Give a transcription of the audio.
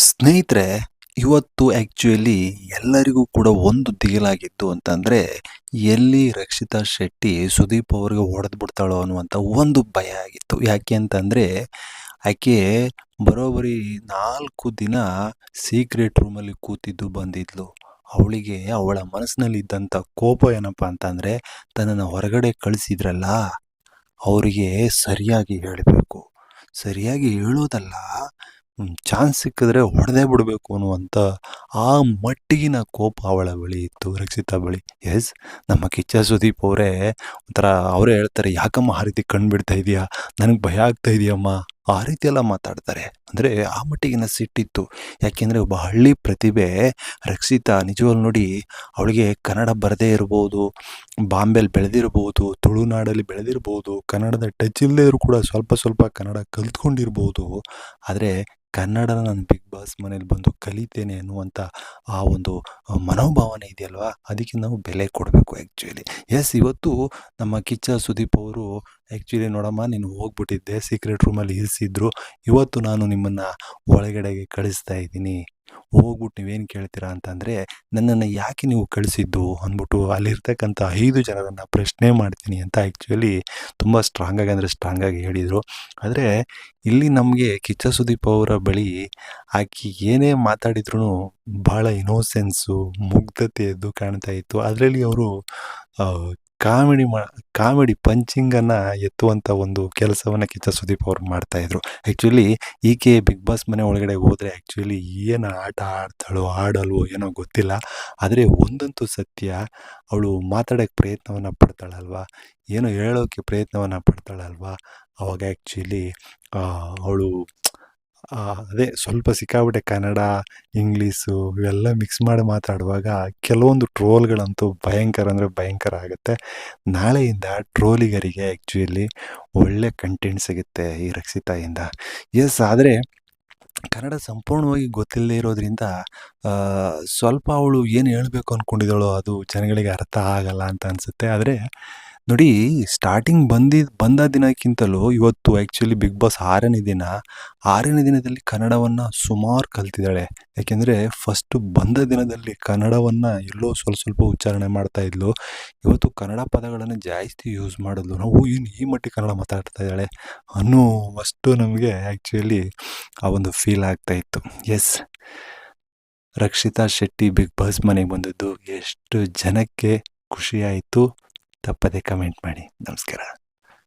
ಸ್ನೇಹಿತರೆ, ಇವತ್ತು ಆ್ಯಕ್ಚುಯಲಿ ಎಲ್ಲರಿಗೂ ಕೂಡ ಒಂದು ದಿಗಿಲಾಗಿತ್ತು ಅಂತಂದರೆ, ಎಲ್ಲಿ ರಕ್ಷಿತಾ ಶೆಟ್ಟಿ ಸುದೀಪ್ ಅವ್ರಿಗೆ ಹೊಡೆದು ಬಿಡ್ತಾಳೋ ಅನ್ನುವಂಥ ಒಂದು ಭಯ ಆಗಿತ್ತು. ಯಾಕೆ ಅಂತಂದರೆ, ಆಕೆ ಬರೋಬ್ಬರಿ ನಾಲ್ಕು ದಿನ ಸೀಕ್ರೆಟ್ ರೂಮಲ್ಲಿ ಕೂತಿದ್ದು ಬಂದಿದ್ಲು. ಅವಳಿಗೆ ಅವಳ ಮನಸ್ಸಿನಲ್ಲಿದ್ದಂಥ ಕೋಪ ಏನಪ್ಪ ಅಂತಂದರೆ, ತನ್ನನ್ನು ಹೊರಗಡೆ ಕಳಿಸಿದ್ರಲ್ಲ, ಅವರಿಗೆ ಸರಿಯಾಗಿ ಹೇಳಬೇಕು. ಸರಿಯಾಗಿ ಹೇಳೋದಲ್ಲ ಚಾನ್ಸ್ ಸಿಕ್ಕಿದ್ರೆ ಹೊಡೆದೇ ಬಿಡಬೇಕು ಅನ್ನುವಂಥ ಆ ಮಟ್ಟಿಗಿನ ಕೋಪ ಅವಳ ಬಳಿ ಇತ್ತು, ರಕ್ಷಿತಾ ಬಳಿ. ಎಸ್ ನಮ್ಮ ಕಿಚ್ಚ ಸುದೀಪ್ ಅವರೇ ಒಂಥರ, ಅವರೇ ಹೇಳ್ತಾರೆ, ಯಾಕಮ್ಮ ಆ ರೀತಿ ಕಣ್ಣು ಬಿಡ್ತಾ ಇದೆಯಾ? ನನಗೆ ಭಯ ಆಗ್ತಾ ಇದೆಯಮ್ಮ. ಆ ರೀತಿ ಮಾತಾಡ್ತಾರೆ. ಅಂದರೆ ಆ ಮಟ್ಟಿಗಿನ ಸಿಟ್ಟಿತ್ತು. ಯಾಕೆಂದರೆ ಒಬ್ಬ ಹಳ್ಳಿ ಪ್ರತಿಭೆ ರಕ್ಷಿತಾ, ನಿಜವಾಗ್ಲೂ ನೋಡಿ ಅವಳಿಗೆ ಕನ್ನಡ ಬರದೇ ಇರ್ಬೋದು, ಬಾಂಬೆಲಿ ಬೆಳೆದಿರ್ಬೋದು, ತುಳುನಾಡಲ್ಲಿ ಬೆಳೆದಿರ್ಬೋದು, ಕನ್ನಡದ ಟಚ್ ಇಲ್ಲದೇ ಇದ್ರೂ ಕೂಡ ಸ್ವಲ್ಪ ಸ್ವಲ್ಪ ಕನ್ನಡ ಕಲ್ತ್ಕೊಂಡಿರ್ಬೋದು. ಆದರೆ ಕನ್ನಡನ ನಾನು ಬಿಗ್ ಬಾಸ್ ಮನೇಲಿ ಬಂದು ಕಲಿತೇನೆ ಅನ್ನುವಂಥ ಆ ಒಂದು ಮನೋಭಾವನೆ ಇದೆಯಲ್ವ? ಅದಕ್ಕೆ ನಾವು ಬೆಲೆ ಕೊಡಬೇಕು ಆ್ಯಕ್ಚುಲಿ ಎಸ್ ಇವತ್ತು ನಮ್ಮ ಕಿಚ್ಚ ಸುದೀಪ್ ಅವರು ಆ್ಯಕ್ಚುಲಿ ನೋಡಮ್ಮ, ನೀನು ಹೋಗ್ಬಿಟ್ಟಿದ್ದೆ. ಸೀಕ್ರೆಟ್ ರೂಮಲ್ಲಿ ಇರಿಸಿದ್ರು. ಇವತ್ತು ನಾನು ನಿಮ್ಮನ್ನು ಒಳಗಡೆಗೆ ಕಳಿಸ್ತಾ ಇದ್ದೀನಿ. ಹೋಗ್ಬಿಟ್ಟು ನೀವೇನು ಕೇಳ್ತೀರಾ ಅಂತಂದರೆ, ನನ್ನನ್ನು ಯಾಕೆ ನೀವು ಕಳಿಸಿದ್ದು ಅಂದ್ಬಿಟ್ಟು ಅಲ್ಲಿರ್ತಕ್ಕಂಥ ಐದು ಜನರನ್ನು ಪ್ರಶ್ನೆ ಮಾಡ್ತೀನಿ ಅಂತ ಆ್ಯಕ್ಚುಲಿ ತುಂಬ ಸ್ಟ್ರಾಂಗಾಗಿ ಅಂದರೆ ಸ್ಟ್ರಾಂಗಾಗಿ ಹೇಳಿದರು. ಆದರೆ ಇಲ್ಲಿ ನಮಗೆ ಕಿಚ್ಚ ಸುದೀಪ್ ಅವರ ಬಳಿ ಆಕೆ ಏನೇ ಮಾತಾಡಿದ್ರು ಭಾಳ ಇನೋಸೆನ್ಸು ಮುಗ್ಧತೆಯದ್ದು ಕಾಣ್ತಾ ಇತ್ತು. ಅದರಲ್ಲಿ ಅವರು ಕಾಮಿಡಿ ಮಾ, ಕಾಮಿಡಿ ಪಂಚಿಂಗನ್ನು ಎತ್ತುವಂಥ ಒಂದು ಕೆಲಸವನ್ನು ಕಿಚ್ಚ ಸುದೀಪ್ ಅವರು ಮಾಡ್ತಾಯಿದ್ರು ಆ್ಯಕ್ಚುಲಿ ಈಕೆ ಬಿಗ್ ಬಾಸ್ ಮನೆ ಒಳಗಡೆ ಹೋದರೆ ಆ್ಯಕ್ಚುಲಿ ಏನು ಆಟ ಆಡ್ತಾಳೋ, ಆಡಲ್ವೋ ಏನೋ ಗೊತ್ತಿಲ್ಲ. ಆದರೆ ಒಂದಂತೂ ಸತ್ಯ, ಅವಳು ಮಾತಾಡೋಕ್ಕೆ ಪ್ರಯತ್ನವನ್ನು ಪಡ್ತಾಳಲ್ವ? ಏನೋ ಹೇಳೋಕ್ಕೆ ಪ್ರಯತ್ನವನ್ನು ಪಡ್ತಾಳಲ್ವ? ಅವಾಗ ಆ್ಯಕ್ಚುಲಿ ಅವಳು ಅದೇ ಸ್ವಲ್ಪ ಸಿಕ್ಕಾಬಿಟ್ಟೆ ಕನ್ನಡ, ಇಂಗ್ಲೀಷು ಇವೆಲ್ಲ ಮಿಕ್ಸ್ ಮಾಡಿ ಮಾತಾಡುವಾಗ ಕೆಲವೊಂದು ಟ್ರೋಲ್ಗಳಂತೂ ಭಯಂಕರ ಅಂದರೆ ಭಯಂಕರ ಆಗುತ್ತೆ. ನಾಳೆಯಿಂದ ಟ್ರೋಲಿಗರಿಗೆ ಆ್ಯಕ್ಚುಲಿ ಒಳ್ಳೆ ಕಂಟೆಂಟ್ ಸಿಗುತ್ತೆ ಈ ರಕ್ಷಿತಾಯಿಂದ. ಎಸ್ ಆದರೆ ಕನ್ನಡ ಸಂಪೂರ್ಣವಾಗಿ ಗೊತ್ತಿಲ್ಲದೆ ಇರೋದ್ರಿಂದ ಸ್ವಲ್ಪ ಅವಳು ಏನು ಹೇಳಬೇಕು ಅಂದ್ಕೊಂಡಿದ್ದಾಳೋ ಅದು ಜನಗಳಿಗೆ ಅರ್ಥ ಆಗಲ್ಲ ಅಂತ ಅನಿಸುತ್ತೆ. ಆದರೆ ನೋಡಿ ಸ್ಟಾರ್ಟಿಂಗ್ ಬಂದಿದ್ದು ಬಂದ ದಿನಕ್ಕಿಂತಲೂ ಇವತ್ತು ಆ್ಯಕ್ಚುಲಿ ಬಿಗ್ ಬಾಸ್ ಆರನೇ ದಿನ, ಆರನೇ ದಿನದಲ್ಲಿ ಕನ್ನಡವನ್ನು ಸುಮಾರು ಕಲ್ತಿದ್ದಾಳೆ. ಯಾಕೆಂದರೆ ಫಸ್ಟು ಬಂದ ದಿನದಲ್ಲಿ ಕನ್ನಡವನ್ನು ಎಲ್ಲೋ ಸ್ವಲ್ಪ ಸ್ವಲ್ಪ ಉಚ್ಚಾರಣೆ ಮಾಡ್ತಾ ಇದ್ಲು. ಇವತ್ತು ಕನ್ನಡ ಪದಗಳನ್ನು ಜಾಸ್ತಿ ಯೂಸ್ ಮಾಡಿದ್ಲು. ನಾವು ಏನು ಈ ಮಟ್ಟಿಗೆ ಕನ್ನಡ ಮಾತಾಡ್ತಾ ಇದ್ದಾಳೆ ಅನ್ನುವಷ್ಟು ನಮಗೆ ಆ್ಯಕ್ಚುಲಿ ಆ ಒಂದು ಫೀಲ್ ಆಗ್ತಾ ಇತ್ತು. Yes Rakshita Shetty big boss ಮನೆಗೆ ಬಂದಿದ್ದು. ಎಷ್ಟು ಜನಕ್ಕೆ ಖುಷಿಯಾಯಿತು ತಪ್ಪದೆ ಕಮೆಂಟ್ ಮಾಡಿ. ನಮಸ್ಕಾರ.